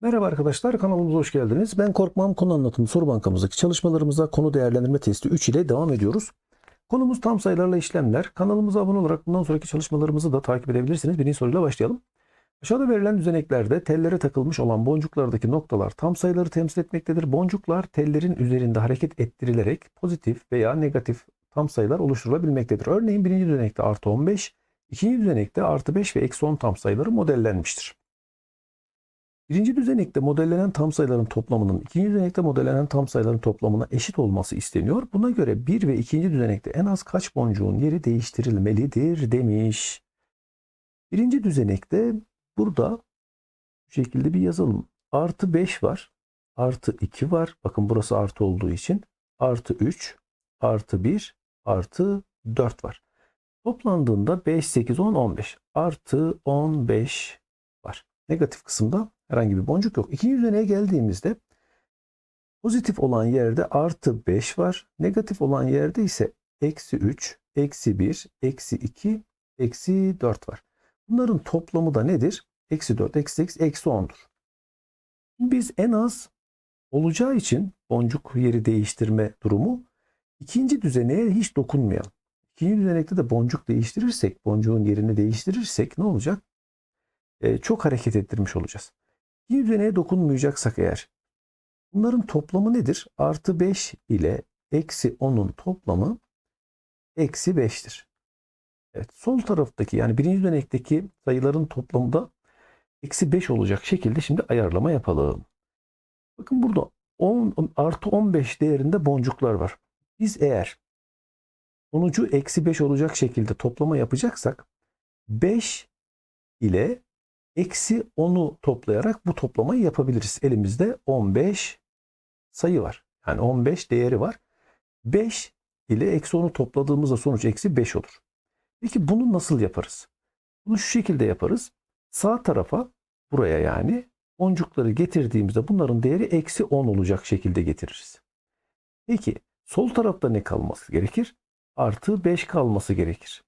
Merhaba arkadaşlar kanalımıza hoş geldiniz. Ben Korkmam konu anlatımı soru bankamızdaki çalışmalarımıza konu değerlendirme testi 3 ile devam ediyoruz. Konumuz tam sayılarla işlemler. Kanalımıza abone olarak bundan sonraki çalışmalarımızı da takip edebilirsiniz. Birinci soruyla başlayalım. Aşağıda verilen düzeneklerde tellere takılmış olan boncuklardaki noktalar tam sayıları temsil etmektedir. Boncuklar tellerin üzerinde hareket ettirilerek pozitif veya negatif tam sayılar oluşturulabilmektedir. Örneğin birinci düzenekte artı 15, ikinci düzenekte artı 5 ve eksi 10 tam sayıları modellenmiştir. Birinci düzenekte modellenen tam sayıların toplamının ikinci düzenekte modellenen tam sayıların toplamına eşit olması isteniyor. Buna göre bir ve ikinci düzenekte en az kaç boncuğun yeri değiştirilmelidir demiş. Birinci düzenekte burada bu şekilde bir yazalım. Artı 5 var. Artı 2 var. Bakın burası artı olduğu için. Artı 3, artı 1, artı 4 var. Toplandığında 5, 8, 10, 15. Artı 15 var. Negatif kısımda herhangi bir boncuk yok. İkinci düzeneye geldiğimizde pozitif olan yerde artı 5 var. Negatif olan yerde ise eksi 3, eksi 1, eksi 2, eksi 4 var. Bunların toplamı da nedir? Eksi 4, eksi 8, eksi 10'dur. Biz en az olacağı için boncuk yeri değiştirme durumu ikinci düzeneye hiç dokunmayalım. İkinci düzenekte de boncuk değiştirirsek, boncuğun yerini değiştirirsek ne olacak? Ee, çok hareket ettirmiş olacağız. Düzeneye dokunmayacaksak eğer bunların toplamı nedir? Artı 5 ile eksi 10'un toplamı eksi 5'tir. Evet, sol taraftaki yani birinci düzenekteki sayıların toplamı da eksi 5 olacak şekilde şimdi ayarlama yapalım. Bakın burada 10 artı 15 değerinde boncuklar var. Biz eğer sonucu eksi 5 olacak şekilde toplama yapacaksak 5 ile eksi 10'u toplayarak bu toplamayı yapabiliriz. Elimizde 15 sayı var. Yani 15 değeri var. 5 ile eksi 10'u topladığımızda sonuç eksi 5 olur. Peki bunu nasıl yaparız? Bunu şu şekilde yaparız. Sağ tarafa buraya yani boncukları getirdiğimizde bunların değeri eksi 10 olacak şekilde getiririz. Peki sol tarafta ne kalması gerekir? Artı 5 kalması gerekir.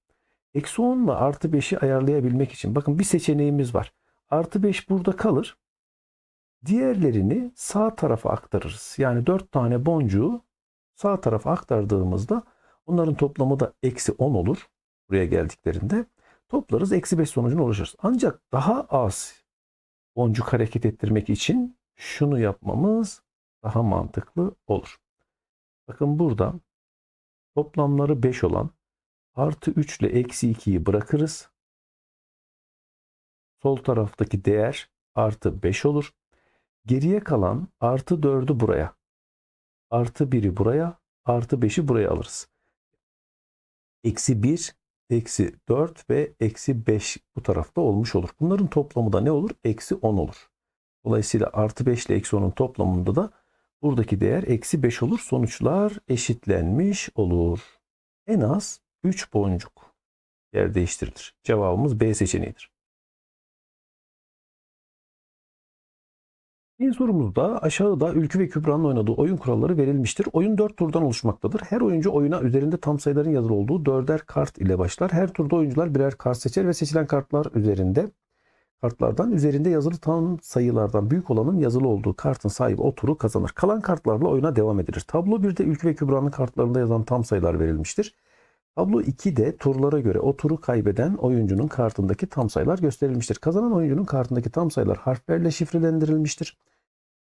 Eksi 10 ile artı 5'i ayarlayabilmek için bakın bir seçeneğimiz var. Artı 5 burada kalır. Diğerlerini sağ tarafa aktarırız. Yani 4 tane boncuğu sağ tarafa aktardığımızda onların toplamı da eksi 10 olur. Buraya geldiklerinde toplarız eksi 5 sonucuna ulaşırız. Ancak daha az boncuk hareket ettirmek için şunu yapmamız daha mantıklı olur. Bakın burada toplamları 5 olan artı 3 ile eksi 2'yi bırakırız. Sol taraftaki değer artı 5 olur. Geriye kalan artı 4'ü buraya. Artı 1'i buraya. Artı 5'i buraya alırız. Eksi 1, eksi 4 ve eksi 5 bu tarafta olmuş olur. Bunların toplamı da ne olur? Eksi 10 olur. Dolayısıyla artı 5 ile eksi 10'un toplamında da buradaki değer eksi 5 olur. Sonuçlar eşitlenmiş olur. En az 3 boncuk yer değiştirilir. Cevabımız B seçeneğidir. Bir sorumuzda aşağıda Ülkü ve Kübra'nın oynadığı oyun kuralları verilmiştir. Oyun 4 turdan oluşmaktadır. Her oyuncu oyuna üzerinde tam sayıların yazılı olduğu dörder kart ile başlar. Her turda oyuncular birer kart seçer ve seçilen kartlar üzerinde kartlardan üzerinde yazılı tam sayılardan büyük olanın yazılı olduğu kartın sahibi o turu kazanır. Kalan kartlarla oyuna devam edilir. Tablo 1'de Ülkü ve Kübra'nın kartlarında yazan tam sayılar verilmiştir. Tablo 2'de turlara göre o turu kaybeden oyuncunun kartındaki tam sayılar gösterilmiştir. Kazanan oyuncunun kartındaki tam sayılar harflerle şifrelendirilmiştir.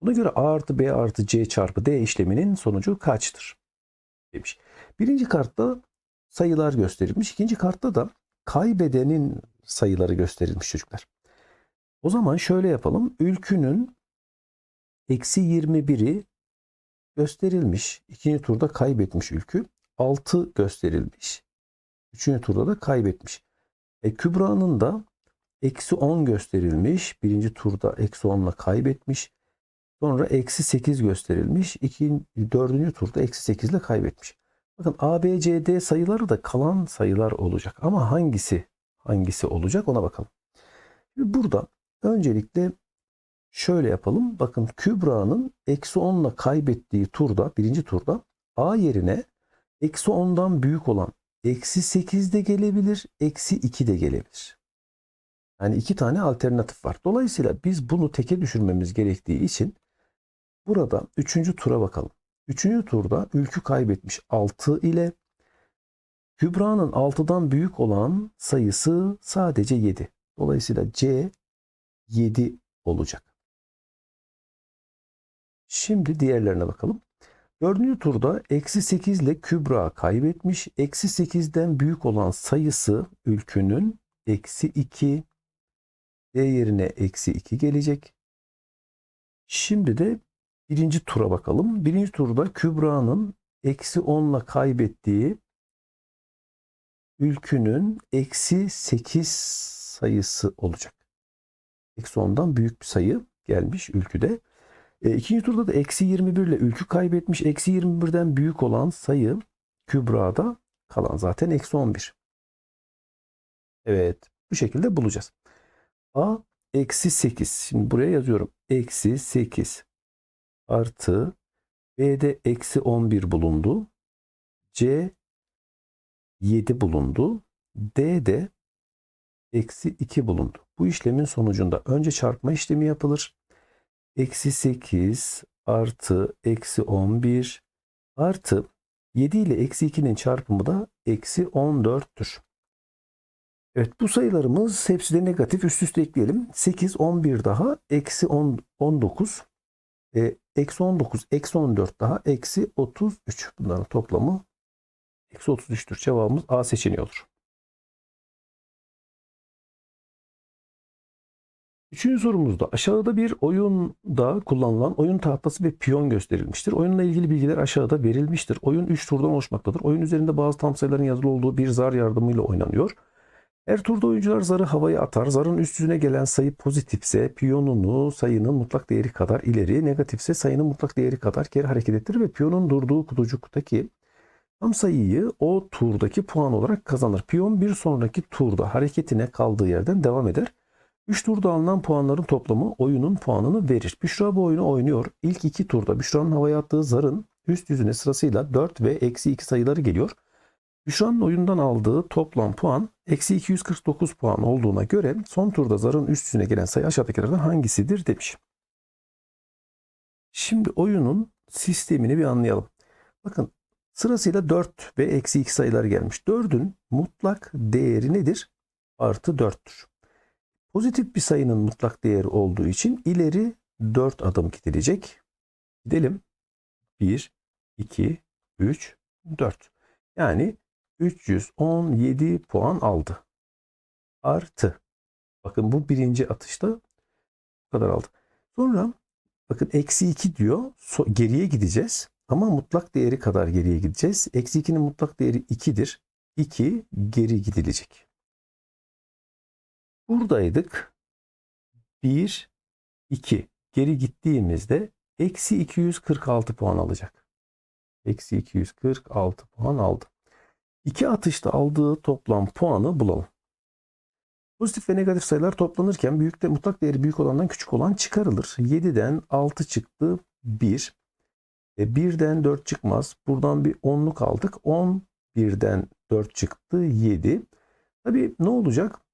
Buna göre A artı B artı C çarpı D işleminin sonucu kaçtır? Demiş. Birinci kartta sayılar gösterilmiş. İkinci kartta da kaybedenin sayıları gösterilmiş çocuklar. O zaman şöyle yapalım. Ülkünün eksi 21'i gösterilmiş. İkinci turda kaybetmiş ülkü. 6 gösterilmiş. Üçüncü turda da kaybetmiş. E, Kübra'nın da eksi 10 gösterilmiş. Birinci turda eksi 10 ile kaybetmiş. Sonra eksi 8 gösterilmiş. İkinci, dördüncü turda eksi 8 ile kaybetmiş. Bakın A, B, C, D sayıları da kalan sayılar olacak. Ama hangisi hangisi olacak ona bakalım. Şimdi burada öncelikle şöyle yapalım. Bakın Kübra'nın eksi 10 ile kaybettiği turda birinci turda A yerine eksi 10'dan büyük olan eksi 8 de gelebilir, eksi 2 de gelebilir. Yani iki tane alternatif var. Dolayısıyla biz bunu teke düşürmemiz gerektiği için burada üçüncü tura bakalım. Üçüncü turda ülkü kaybetmiş 6 ile Kübra'nın 6'dan büyük olan sayısı sadece 7. Dolayısıyla C 7 olacak. Şimdi diğerlerine bakalım. Dördüncü turda eksi 8 ile Kübra kaybetmiş. Eksi 8'den büyük olan sayısı ülkünün eksi 2. D yerine eksi 2 gelecek. Şimdi de birinci tura bakalım. Birinci turda Kübra'nın eksi 10 ile kaybettiği ülkünün eksi 8 sayısı olacak. Eksi 10'dan büyük bir sayı gelmiş ülküde. E, ikinci turda da eksi 21 ile ülkü kaybetmiş. Eksi 21'den büyük olan sayı Kübra'da kalan zaten eksi 11. Evet bu şekilde bulacağız. A eksi 8. Şimdi buraya yazıyorum. Eksi 8 artı B'de eksi 11 bulundu. C 7 bulundu. D'de eksi 2 bulundu. Bu işlemin sonucunda önce çarpma işlemi yapılır. Eksi 8 artı eksi 11 artı 7 ile eksi 2'nin çarpımı da eksi 14'tür. Evet bu sayılarımız hepsi de negatif. Üst üste ekleyelim. 8, 11 daha eksi 10, 19. E, eksi 19, eksi 14 daha eksi 33. Bunların toplamı eksi 33'tür. Cevabımız A seçeneği olur. Üçüncü sorumuzda aşağıda bir oyunda kullanılan oyun tahtası ve piyon gösterilmiştir. Oyunla ilgili bilgiler aşağıda verilmiştir. Oyun 3 turdan oluşmaktadır. Oyun üzerinde bazı tam sayıların yazılı olduğu bir zar yardımıyla oynanıyor. Her turda oyuncular zarı havaya atar. Zarın üst yüzüne gelen sayı pozitifse piyonunu sayının mutlak değeri kadar ileri, negatifse sayının mutlak değeri kadar geri hareket ettirir ve piyonun durduğu kutucuktaki tam sayıyı o turdaki puan olarak kazanır. Piyon bir sonraki turda hareketine kaldığı yerden devam eder. 3 turda alınan puanların toplamı oyunun puanını verir. Büşra bu oyunu oynuyor. İlk 2 turda Büşra'nın havaya attığı zarın üst yüzüne sırasıyla 4 ve eksi 2 sayıları geliyor. Büşra'nın oyundan aldığı toplam puan eksi 249 puan olduğuna göre son turda zarın üst yüzüne gelen sayı aşağıdakilerden hangisidir demiş. Şimdi oyunun sistemini bir anlayalım. Bakın sırasıyla 4 ve eksi 2 sayılar gelmiş. 4'ün mutlak değeri nedir? Artı 4'tür. Pozitif bir sayının mutlak değeri olduğu için ileri 4 adım gidilecek. Gidelim. 1, 2, 3, 4. Yani 317 puan aldı. Artı. Bakın bu birinci atışta bu kadar aldı. Sonra bakın eksi 2 diyor. So, geriye gideceğiz. Ama mutlak değeri kadar geriye gideceğiz. Eksi 2'nin mutlak değeri 2'dir. 2 geri gidilecek. Buradaydık. 1, 2. Geri gittiğimizde eksi 246 puan alacak. Eksi 246 puan aldı. İki atışta aldığı toplam puanı bulalım. Pozitif ve negatif sayılar toplanırken büyükte mutlak değeri büyük olandan küçük olan çıkarılır. 7'den 6 çıktı 1. E 1'den 4 çıkmaz. Buradan bir 10'luk aldık. 10 birden 4 çıktı 7. Tabii ne olacak?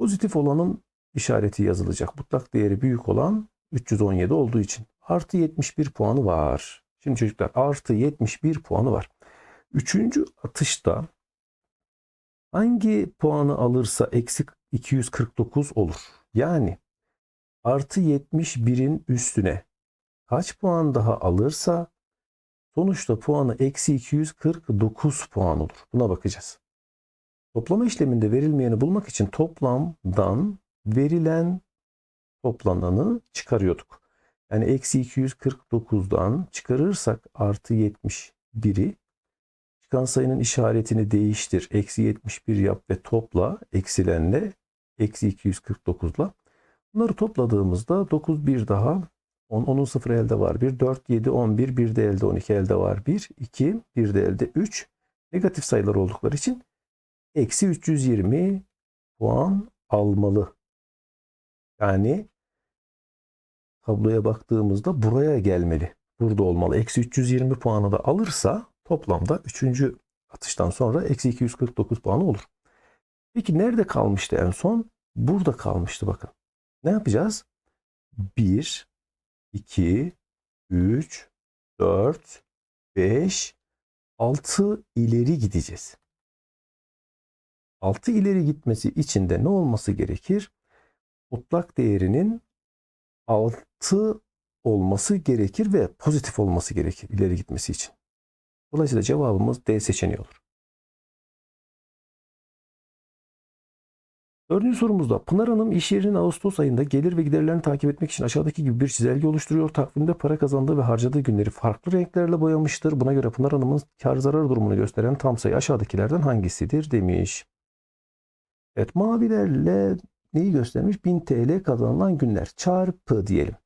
Pozitif olanın işareti yazılacak. Mutlak değeri büyük olan 317 olduğu için. Artı 71 puanı var. Şimdi çocuklar artı 71 puanı var. Üçüncü atışta hangi puanı alırsa eksi 249 olur. Yani artı 71'in üstüne kaç puan daha alırsa sonuçta puanı eksi 249 puan olur. Buna bakacağız. Toplama işleminde verilmeyeni bulmak için toplamdan verilen toplananı çıkarıyorduk. Yani eksi 249'dan çıkarırsak artı 71'i çıkan sayının işaretini değiştir. Eksi 71 yap ve topla eksilenle eksi 249'la. Bunları topladığımızda 9 bir daha 10, 10'un sıfır elde var 1, 4, 7, 11, bir de elde 12 elde var 1, 2, bir de elde 3. Negatif sayılar oldukları için eksi 320 puan almalı. Yani tabloya baktığımızda buraya gelmeli. Burada olmalı. Eksi 320 puanı da alırsa toplamda 3. atıştan sonra eksi 249 puanı olur. Peki nerede kalmıştı en son? burada kalmıştı bakın. Ne yapacağız? 1, 2, 3, 4, 5, 6 ileri gideceğiz. 6 ileri gitmesi için de ne olması gerekir? Mutlak değerinin 6 olması gerekir ve pozitif olması gerekir ileri gitmesi için. Dolayısıyla cevabımız D seçeneği olur. Dördüncü sorumuzda Pınar Hanım iş yerinin Ağustos ayında gelir ve giderlerini takip etmek için aşağıdaki gibi bir çizelge oluşturuyor. Takvimde para kazandığı ve harcadığı günleri farklı renklerle boyamıştır. Buna göre Pınar Hanım'ın kar zarar durumunu gösteren tam sayı aşağıdakilerden hangisidir demiş. Evet mavilerle neyi göstermiş? 1000 TL kazanılan günler çarpı diyelim.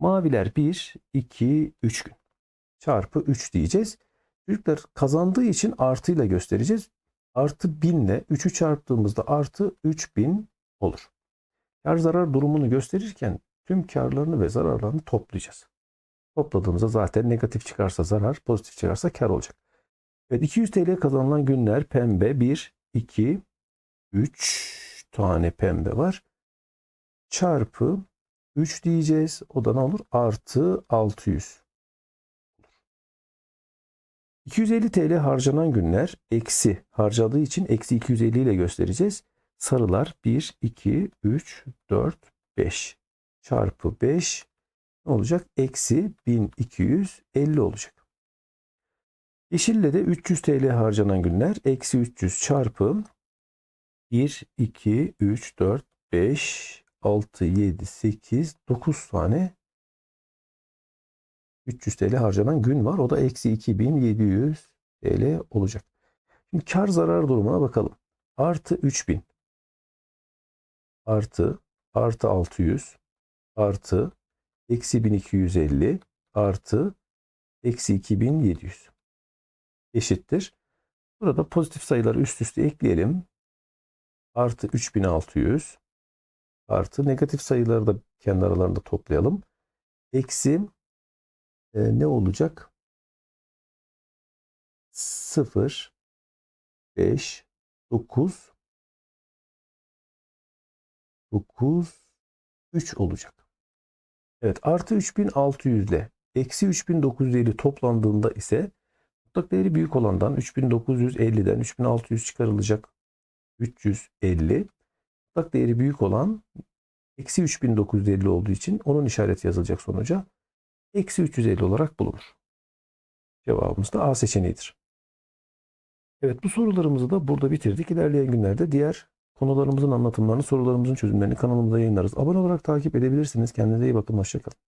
Maviler 1, 2, 3 gün. Çarpı 3 diyeceğiz. Çocuklar kazandığı için artıyla göstereceğiz. Artı 1000 ile 3'ü çarptığımızda artı 3000 olur. Kar zarar durumunu gösterirken tüm karlarını ve zararlarını toplayacağız. Topladığımızda zaten negatif çıkarsa zarar, pozitif çıkarsa kar olacak. Evet 200 TL kazanılan günler pembe 1, 2, 3 tane pembe var. Çarpı 3 diyeceğiz. O da ne olur? Artı 600. 250 TL harcanan günler eksi harcadığı için eksi 250 ile göstereceğiz. Sarılar 1, 2, 3, 4, 5 çarpı 5 ne olacak? Eksi 1250 olacak. Yeşille de 300 TL harcanan günler eksi 300 çarpı 1, 2, 3, 4, 5, 6, 7, 8, 9 tane 300 TL harcanan gün var. O da eksi 2700 TL olacak. Şimdi kar zarar durumuna bakalım. Artı 3000 artı artı 600 artı eksi 1250 artı eksi 2700 eşittir. Burada pozitif sayıları üst üste ekleyelim. Artı 3600 artı negatif sayıları da kendi aralarında toplayalım. Eksi e, ne olacak? 0 5 9 9 3 olacak. Evet artı 3600 ile eksi 3950 toplandığında ise mutlak değeri büyük olandan 3950'den 3600 çıkarılacak 350. Mutlak değeri büyük olan eksi 3950 olduğu için onun işareti yazılacak sonuca. Eksi 350 olarak bulunur. Cevabımız da A seçeneğidir. Evet bu sorularımızı da burada bitirdik. İlerleyen günlerde diğer konularımızın anlatımlarını, sorularımızın çözümlerini kanalımıza yayınlarız. Abone olarak takip edebilirsiniz. Kendinize iyi bakın. Hoşçakalın.